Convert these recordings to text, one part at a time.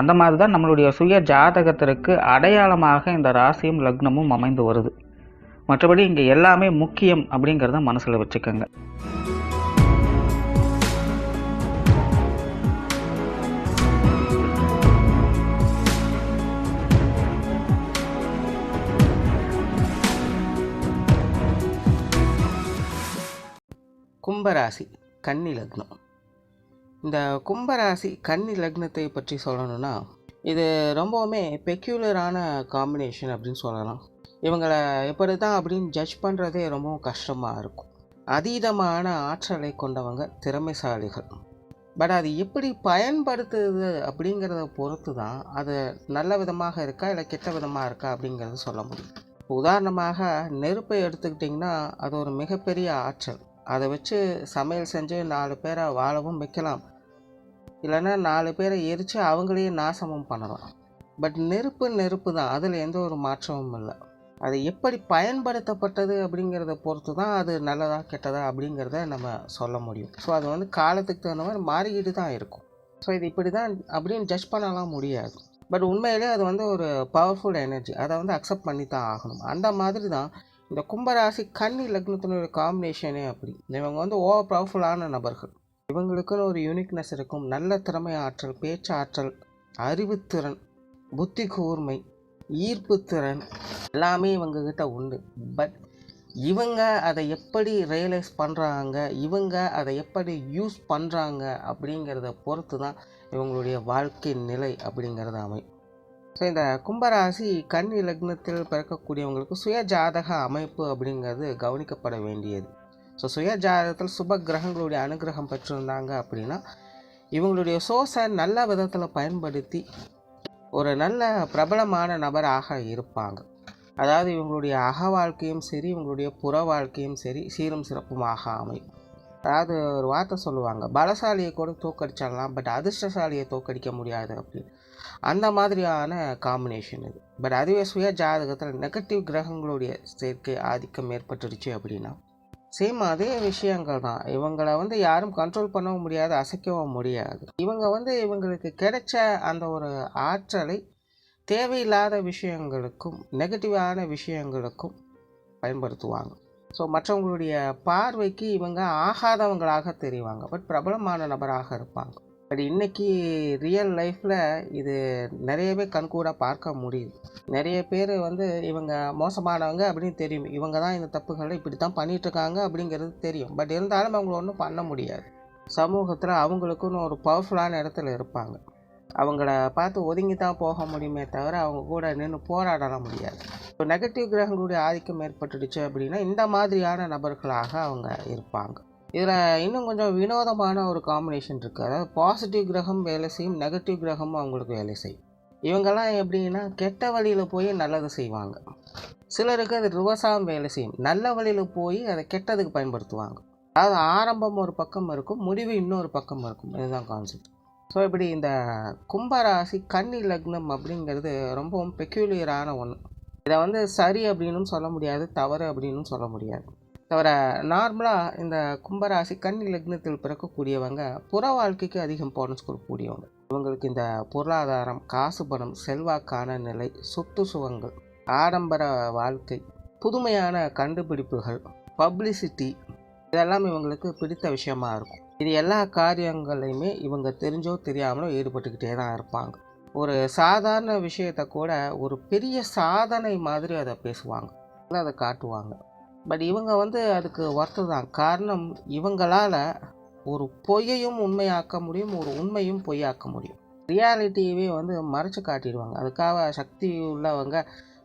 அந்த மாதிரி தான் நம்மளுடைய சுய ஜாதகத்திற்கு அடையாளமாக இந்த ராசியும் லக்னமும் அமைந்து வருது. மற்றபடி இங்கே எல்லாமே முக்கியம் அப்படிங்கிறத மனசில் வச்சுக்கோங்க. கும்பராசி கன்னி லக்னம். இந்த கும்பராசி கன்னி லக்னத்தை பற்றி சொல்லணும்னா இது ரொம்பவுமே பெக்யூலரான காம்பினேஷன் அப்படின்னு சொல்லலாம். இவங்களை எப்படி தான் அப்படின்னு ஜட்ஜ் பண்ணுறதே ரொம்பவும் கஷ்டமாக இருக்கும். அதீதமான ஆற்றலை கொண்டவங்க திறமைசாலிகள். பட் அது எப்படி பயன்படுத்துது அப்படிங்கிறத பொறுத்து தான் அது நல்ல விதமாக இருக்கா இல்லை கெட்ட விதமாக இருக்கா அப்படிங்கிறத சொல்ல முடியும். உதாரணமாக நெருப்பை எடுத்துக்கிட்டிங்கன்னா அது ஒரு மிகப்பெரிய ஆற்றல். அதை வச்சு சமையல் செஞ்சு நாலு பேரை வாழவும் வைக்கலாம். இல்லைன்னா நாலு பேரை எரித்து அவங்களையும் நாசமும் பண்ணலாம். பட் நெருப்பு நெருப்பு தான். அதில் எந்த ஒரு மாற்றமும் இல்லை. அது எப்படி பயன்படுத்தப்பட்டது அப்படிங்கிறத பொறுத்து தான் அது நல்லதா கெட்டதா அப்படிங்கிறத நம்ம சொல்ல முடியும். ஸோ அது வந்து காலத்துக்கு தகுந்த மாதிரி மாறிக்கிட்டு தான் இருக்கும். ஸோ இது இப்படி தான் அப்படின்னு ஜட்ஜ் பண்ணலாம் முடியாது. பட் உண்மையிலே அது வந்து ஒரு பவர்ஃபுல் எனர்ஜி அதை வந்து அக்செப்ட் பண்ணி தான் ஆகணும். அந்த மாதிரி தான் இந்த கும்பராசி கன்னி லக்னத்தினுடைய காம்பினேஷனே அப்படி. இவங்க வந்து ஓவர் பவர்ஃபுல்லான நபர்கள். இவங்களுக்குன்னு ஒரு யூனிக்னஸ் இருக்கும். நல்ல திறமை ஆற்றல் பேச்சு ஆற்றல் அறிவுத்திறன் புத்தி கூர்மை ஈர்ப்புத்திறன் எல்லாமே இவங்கக்கிட்ட உண்டு. பட் இவங்க அதை எப்படி ரியலைஸ் பண்ணுறாங்க இவங்க அதை எப்படி யூஸ் பண்ணுறாங்க அப்படிங்கிறத பொறுத்து தான் இவங்களுடைய வாழ்க்கை நிலை அப்படிங்கிறது அமையும். ஸோ இந்த கும்பராசி கன்னி லக்னத்தில் பிறக்கக்கூடியவங்களுக்கு சுய ஜாதக அமைப்பு அப்படிங்கிறது கவனிக்கப்பட வேண்டியது. ஸோ சுய ஜாதகத்தில் சுப கிரகங்களுடைய அனுகிரகம் பெற்றிருந்தாங்க அப்படின்னா இவங்களுடைய சோர்ஸை நல்ல விதத்தில் பயன்படுத்தி ஒரு நல்ல பிரபலமான நபராக இருப்பாங்க. அதாவது இவங்களுடைய அக வாழ்க்கையும் சரி இவங்களுடைய புற வாழ்க்கையும் சரி சீரும் சிறப்புமாக அமையும். அதாவது ஒரு வார்த்தை சொல்லுவாங்க பலசாலியை கூட தோக்கடிச்சிடலாம் பட் அதிர்ஷ்டசாலியை தோக்கடிக்க முடியாது அப்படின்னு. அந்த மாதிரியான காம்பினேஷன் இது. பட் அதுவே சுய ஜாதகத்தில் நெகட்டிவ் கிரகங்களுடைய சேர்க்கை ஆதிக்கம் ஏற்பட்டுருச்சு அப்படின்னா சேம் அதே விஷயங்கள் தான். இவங்களை வந்து யாரும் கண்ட்ரோல் பண்ணவும் முடியாது அசைக்கவும் முடியாது. இவங்க வந்து இவங்களுக்கு கிடைச்ச அந்த ஒரு ஆற்றலை தேவையில்லாத விஷயங்களுக்கும் நெகட்டிவான விஷயங்களுக்கும் பயன்படுத்துவாங்க. ஸோ மற்றவங்களுடைய பார்வைக்கு இவங்க ஆகாதவங்களாக தெரிவாங்க. பட் பிரபலமான நபராக இருப்பாங்க. பட் இன்றைக்கி ரியல் லைஃப்பில் இது நிறையவே கண்கூடாக பார்க்க முடியுது. நிறைய பேர் வந்து இவங்க மோசமானவங்க அப்படின்னு தெரியும். இவங்க தான் இந்த தப்புகளை இப்படி தான் பண்ணிகிட்ருக்காங்க அப்படிங்கிறது தெரியும். பட் இருந்தாலும் அவங்கள ஒன்றும் பண்ண முடியாது. சமூகத்தில் அவங்களுக்குன்னு ஒரு பவர்ஃபுல்லான இடத்துல இருப்பாங்க. அவங்கள பார்த்து ஒதுங்கி தான் போக முடியுமே தவிர அவங்க கூட நின்று போராடலாம் முடியாது. இப்போ நெகட்டிவ் கிரகங்களுடைய ஆதிக்கம் ஏற்பட்டுடுச்சு அப்படின்னா இந்த மாதிரியான நபர்களாக அவங்க இருப்பாங்க. இதில் இன்னும் கொஞ்சம் வினோதமான ஒரு காம்பினேஷன் இருக்குது அதாவது பாசிட்டிவ் கிரகம் வேலை செய்யும் நெகட்டிவ் கிரகமும் அவங்களுக்கு வேலை செய்யும். இவங்கெல்லாம் எப்படின்னா கெட்ட வழியில் போய் நல்லது செய்வாங்க. சிலருக்கு அது ரிவர்ஸாகவும் வேலை செய்யும். நல்ல வழியில் போய் அதை கெட்டதுக்கு பயன்படுத்துவாங்க. அதாவது ஆரம்பம் ஒரு பக்கம் இருக்கும் முடிவு இன்னொரு பக்கம் இருக்கும். இதுதான் கான்செப்ட் ஸோ இப்படி இந்த கும்பராசி கன்னி லக்னம் அப்படிங்கிறது ரொம்பவும் பெக்யூலியரான ஒன்று இதை வந்து சரி அப்படின்னும் சொல்ல முடியாது தவறு அப்படின்னும் சொல்ல முடியாது. தவிர நார்மலாக இந்த கும்பராசி கன்னி லக்னத்தில் பிறக்கக்கூடியவங்க புற வாழ்க்கைக்கு அதிக இம்பார்ட்டன்ஸ் கொடுக்கக்கூடியவங்க. இவங்களுக்கு இந்த பொருளாதாரம் காசு பணம் செல்வாக்கான நிலை சொத்து சுகங்கள் ஆடம்பர வாழ்க்கை புதுமையான கண்டுபிடிப்புகள் பப்ளிசிட்டி இதெல்லாம் இவங்களுக்கு பிடித்த விஷயமா இருக்கும். இது எல்லா காரியங்களையுமே இவங்க தெரிஞ்சோ தெரியாமலோ ஈடுபட்டுக்கிட்டே தான் இருப்பாங்க. ஒரு சாதாரண விஷயத்தை கூட ஒரு பெரிய சாதனை மாதிரி அதை பேசுவாங்க. அதை காட்டுவாங்க. பட் இவங்க வந்து அதுக்கு ஒர்த்து தான் காரணம் இவங்களால் ஒரு பொய்யையும் உண்மையாக்க முடியும் ஒரு உண்மையும் பொய்யாக்க முடியும். ரியாலிட்டியவே வந்து மறைச்சு காட்டிடுவாங்க. அதுக்காக சக்தி உள்ளவங்க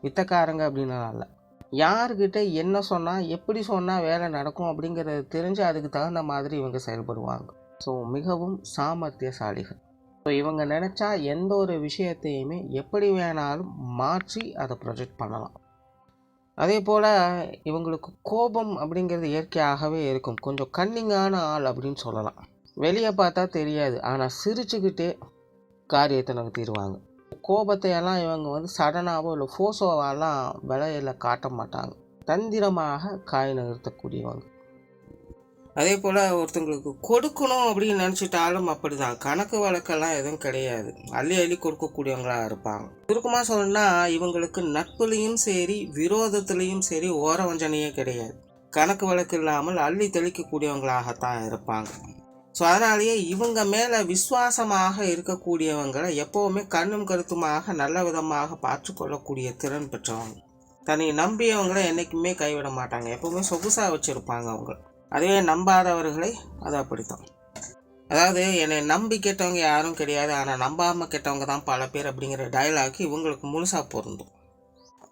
வித்தக்காரங்க அப்படின்னால இல்லை. யார்கிட்ட என்ன சொன்னால் எப்படி சொன்னால் வேலை நடக்கும் அப்படிங்கிறது தெரிஞ்சு அதுக்கு தகுந்த மாதிரி இவங்க செயல்படுவாங்க. ஸோ மிகவும் சாமர்த்தியசாலிகள். ஸோ இவங்க நினச்சா எந்த ஒரு விஷயத்தையுமே எப்படி வேணாலும் மாற்றி அதை ப்ரொஜெக்ட் பண்ணலாம். அதே போல் இவங்களுக்கு கோபம் அப்படிங்கிறது இயற்கையாகவே இருக்கும். கொஞ்சம் கன்னிங்கான ஆள் அப்படின்னு சொல்லலாம். வெளியே பார்த்தா தெரியாது. ஆனால் சிரிச்சுக்கிட்டே காரியத்தை நகர்த்திடுவாங்க கோபத்தை எல்லாம் இவங்க வந்து சடனாகவோ இல்லை ஃபோசோவாலாம் விலையில் காட்ட மாட்டாங்க. தந்திரமாக காய் நகர்த்தக்கூடியவங்க. அதே போல் ஒருத்தங்களுக்கு கொடுக்கணும் அப்படின்னு நினச்சிட்டாலும் அப்படி தான் கணக்கு வழக்கெல்லாம் எதுவும் கிடையாது. அள்ளி அள்ளி கொடுக்கக்கூடியவங்களாக இருப்பாங்க. சுருக்கமாக சொல்லணும்னா இவங்களுக்கு நட்புலையும் சரி விரோதத்துலேயும் சரி ஓர வஞ்சனையே கிடையாது. கணக்கு வழக்கு இல்லாமல் அள்ளி தெளிக்கக்கூடியவங்களாகத்தான் இருப்பாங்க. ஸோ அதனாலேயே இவங்க மேலே விசுவாசமாக இருக்கக்கூடியவங்களை எப்போவுமே கண்ணும் கருத்துமாக நல்ல விதமாக பார்த்து கொள்ளக்கூடிய திறன் பெற்றவங்க. தன்னை நம்பியவங்களை என்றைக்குமே கைவிட மாட்டாங்க. எப்போவுமே சொகுசாக வச்சுருப்பாங்க அவங்க. அதுவே நம்பாதவர்களை அது அப்படித்தான். அதாவது என்னை நம்பி கெட்டவங்க யாரும் கிடையாது. ஆனால் நம்பாமல் கெட்டவங்க தான் பல பேர் அப்படிங்கிற டயலாக் இவங்களுக்கு முழுசாக பொருந்தும்.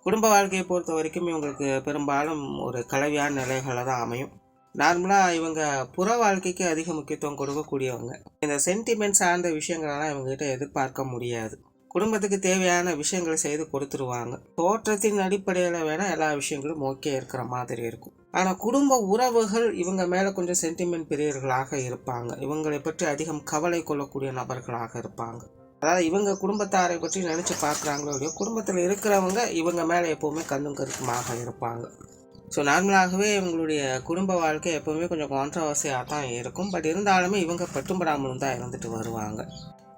குடும்ப வாழ்க்கையை பொறுத்த வரைக்கும் இவங்களுக்கு பெரும்பாலும் ஒரு கலவையான நிலைகளில் தான் அமையும். நார்மலாக இவங்க புற வாழ்க்கைக்கு அதிக முக்கியத்துவம் கொடுக்கக்கூடியவங்க. இந்த சென்டிமெண்ட் சார்ந்த விஷயங்களெல்லாம் இவங்ககிட்ட எதிர்பார்க்க முடியாது. குடும்பத்துக்கு தேவையான விஷயங்களை செய்து கொடுத்துருவாங்க. தோற்றத்தின் அடிப்படையில் வேணால் எல்லா விஷயங்களும் ஓகே இருக்கிற மாதிரி இருக்கும். ஆனால் குடும்ப உறவுகள் இவங்க மேலே கொஞ்சம் சென்டிமெண்ட் பெரியர்களாக இருப்பாங்க. இவங்களை பற்றி அதிகம் கவலை கொள்ளக்கூடிய நபர்களாக இருப்பாங்க. அதாவது இவங்க குடும்பத்தாரை பற்றி நினச்சி பார்க்குறாங்களோ இல்லையோ குடும்பத்தில் இருக்கிறவங்க இவங்க மேலே எப்போவுமே கண்ணும் கருத்துமாக இருப்பாங்க. ஸோ நார்மலாகவே இவங்களுடைய குடும்ப வாழ்க்கை எப்போவுமே கொஞ்சம் கான்ட்ரவர்சியாக தான் இருக்கும். பட் இருந்தாலுமே இவங்க பட்டும்படாமலும் தான் இருந்துட்டு வருவாங்க.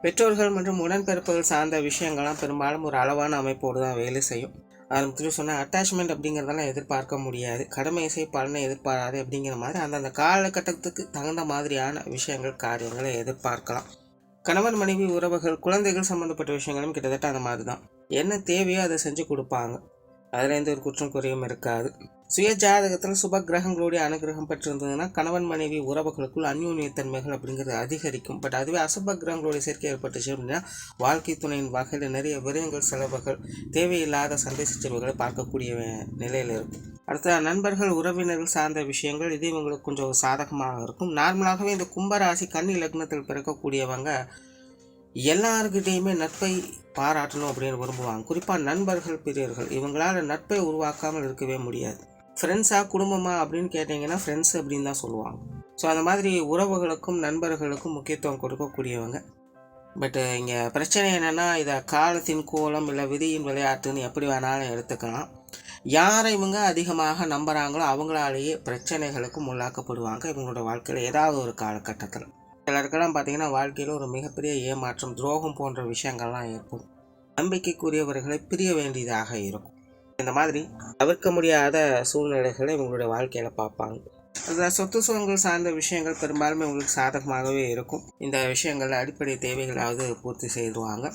பெற்றோர்கள் மற்றும் உடன்பிறப்புகள் சார்ந்த விஷயங்கள்லாம் பெரும்பாலும் ஒரு அளவான அமைப்போடு தான் வேலை செய்யும். ஆரம்பத்தில் சொன்ன அட்டாச்மெண்ட் அப்படிங்கிறதெல்லாம் எதிர்பார்க்க முடியாது. கடமை இசை பலனை எதிர்பாராது அப்படிங்கிற மாதிரி அந்தந்த காலகட்டத்துக்கு தகுந்த மாதிரியான விஷயங்கள் காரியங்களை எதிர்பார்க்கலாம். கணவன் மனைவி உறவுகள் குழந்தைகள் சம்மந்தப்பட்ட விஷயங்களும் கிட்டத்தட்ட அந்த மாதிரி தான் என்ன தேவையோ அதை செஞ்சு கொடுப்பாங்க. அதில் எந்த ஒரு குற்றம் குறையும் இருக்காது. சுய ஜாதகத்தில் சுப கிரகங்களுடைய அனுகிரகம் பெற்றிருந்ததுன்னா கணவன் மனைவி உறவுகளுக்குள் அந்யோன்யத்தன்மைகள் அப்படிங்கிறது அதிகரிக்கும். பட் அதுவே அசுப கிரகங்களுடைய சேர்க்கை ஏற்பட்டுச்சு அப்படின்னா வாழ்க்கை துணையின் வகையில் நிறைய விரயங்கள் செலவுகள் தேவையில்லாத சண்டை சச்சரவுகளை பார்க்கக்கூடிய நிலையில் இருக்கும். அடுத்த நண்பர்கள் உறவினர்கள் சார்ந்த விஷயங்கள் இது இவங்களுக்கு கொஞ்சம் சாதகமாக இருக்கும். நார்மலாகவே இந்த கும்பராசி கன்னி லக்னத்தில் பிறக்கக்கூடியவங்க எல்லாருக்கிட்டேயுமே நட்பை பாராட்டணும் அப்படின்னு விரும்புவாங்க. குறிப்பாக நண்பர்கள் பிரியர்கள் இவங்களால் நட்பை உருவாக்காமல் இருக்கவே முடியாது. ஃப்ரெண்ட்ஸாக குடும்பமா அப்படின்னு கேட்டிங்கன்னா ஃப்ரெண்ட்ஸ் அப்படின்னு தான் சொல்லுவாங்க. ஸோ அந்த மாதிரி உறவுகளுக்கும் நண்பர்களுக்கும் முக்கியத்துவம் கொடுக்கக்கூடியவங்க. பட்டு இங்கே பிரச்சனை என்னென்னா இதை காலத்தின் கோலம் இல்லை விதியின் விளையாட்டுன்னு எப்படி வேணாலும் எடுத்துக்கலாம். யாரை இவங்க அதிகமாக நம்புகிறாங்களோ அவங்களாலேயே பிரச்சனைகளுக்கும் உள்ளாக்கப்படுவாங்க இவங்களோட வாழ்க்கையில் ஏதாவது ஒரு காலகட்டத்தில். சிலருக்கெல்லாம் பார்த்தீங்கன்னா வாழ்க்கையில் ஒரு மிகப்பெரிய ஏமாற்றம் துரோகம் போன்ற விஷயங்கள்லாம் ஏற்படும். நம்பிக்கைக்குரியவர்களை பிரிய வேண்டியதாக இருக்கும். இந்த மாதிரி தவிர்க்க முடியாத சூழ்நிலைகளை இவங்களுடைய வாழ்க்கையில் பார்ப்பாங்க. அதில் சொத்து சுகங்கள் சார்ந்த விஷயங்கள் பெரும்பாலுமே உங்களுக்கு சாதகமாகவே இருக்கும். இந்த விஷயங்களில் அடிப்படை தேவைகளாவது பூர்த்தி செய்துவாங்க.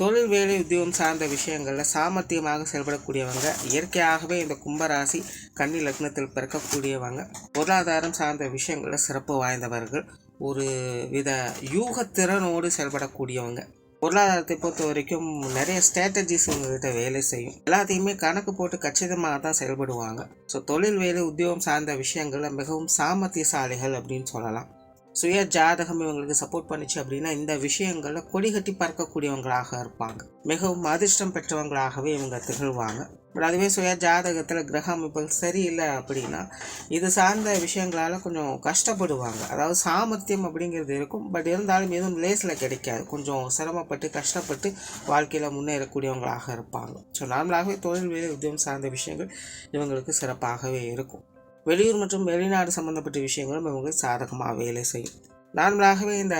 தொழில் வேலை உத்தியோகம் சார்ந்த விஷயங்களில் சாமர்த்தியமாக செயல்படக்கூடியவங்க இயற்கையாகவே இந்த கும்பராசி கன்னி லக்னத்தில் பிறக்கக்கூடியவங்க பொருளாதாரம் சார்ந்த விஷயங்களில் சிறப்பு வாய்ந்தவர்கள் ஒரு வித யூகத்திறனோடு செயல்படக்கூடியவங்க. பொருளாதாரத்தை பொறுத்த வரைக்கும் நிறைய ஸ்ட்ராட்டஜிஸ் உங்கள்கிட்ட வேலை செய்யும். எல்லாத்தையுமே கணக்கு போட்டு கச்சிதமாக தான் செயல்படுவாங்க. ஸோ தொழில் வேலை உத்தியோகம் சார்ந்த விஷயங்களில் மிகவும் சாமர்த்தியசாலிகள் அப்படின்னு சொல்லலாம். சுய ஜாதகம் இவங்களுக்கு சப்போர்ட் பண்ணுச்சு அப்படின்னா இந்த விஷயங்களில் கொடி கட்டி பறக்கக்கூடியவங்களாக இருப்பாங்க. மிகவும் அதிர்ஷ்டம் பெற்றவங்களாகவே இவங்க திகழ்வாங்க. பட் அதுவே சுய ஜாதகத்தில் கிரக அமைப்புகள் சரியில்லை அப்படின்னா இது சார்ந்த விஷயங்களால் கொஞ்சம் கஷ்டப்படுவாங்க. அதாவது சாமர்த்தியம் அப்படிங்கிறது இருக்கும். பட் இருந்தாலும் எதுவும் லேஸில் கிடைக்காது. கொஞ்சம் சிரமப்பட்டு கஷ்டப்பட்டு வாழ்க்கையில் முன்னேறக்கூடியவங்களாக இருப்பாங்க. ஸோ நார்மலாகவே தொழில் வேலை உத்தியம் சார்ந்த விஷயங்கள் இவங்களுக்கு சிறப்பாகவே இருக்கும். வெளியூர் மற்றும் வெளிநாடு சம்மந்தப்பட்ட விஷயங்களும் இவங்க சாதகமாக வேலை செய்யும். நார்மலாகவே இந்த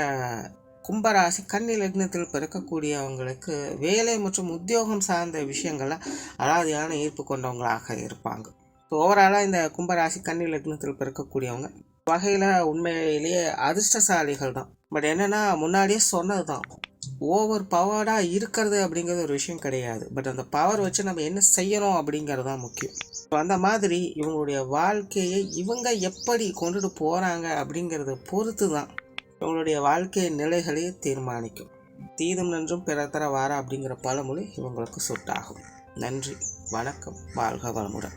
கும்பராசி கன்னி லக்னத்தில் பிறக்கக்கூடியவங்களுக்கு வேலை மற்றும் உத்தியோகம் சார்ந்த விஷயங்கள்ல அலாதியான ஈர்ப்பு கொண்டவங்களாக இருப்பாங்க. ஸோ ஓவராலாக இந்த கும்பராசி கன்னி லக்னத்தில் பிறக்கக்கூடியவங்க வகையில் உண்மையிலேயே அதிர்ஷ்டசாலிகள் தான். பட் என்னென்னா முன்னாடியே சொன்னது தான். ஓவர் பவர்டாக இருக்கிறது அப்படிங்கிறது ஒரு விஷயம் கிடையாது. பட் அந்த பவர் வச்சு நம்ம என்ன செய்யணும் அப்படிங்கிறது தான் முக்கியம். அந்த மாதிரி இவங்களுடைய வாழ்க்கையை இவங்க எப்படி கொண்டுட்டு போகிறாங்க அப்படிங்கிறத பொறுத்து தான் இவங்களுடைய வாழ்க்கை நிலைகளையே தீர்மானிக்கும். தீதும் நன்றும் பிறத்தர வாரா அப்படிங்கிற பழமொழி இவங்களுக்கு சுட்டாகும். நன்றி வணக்கம் வாழ்க வளமுடன்.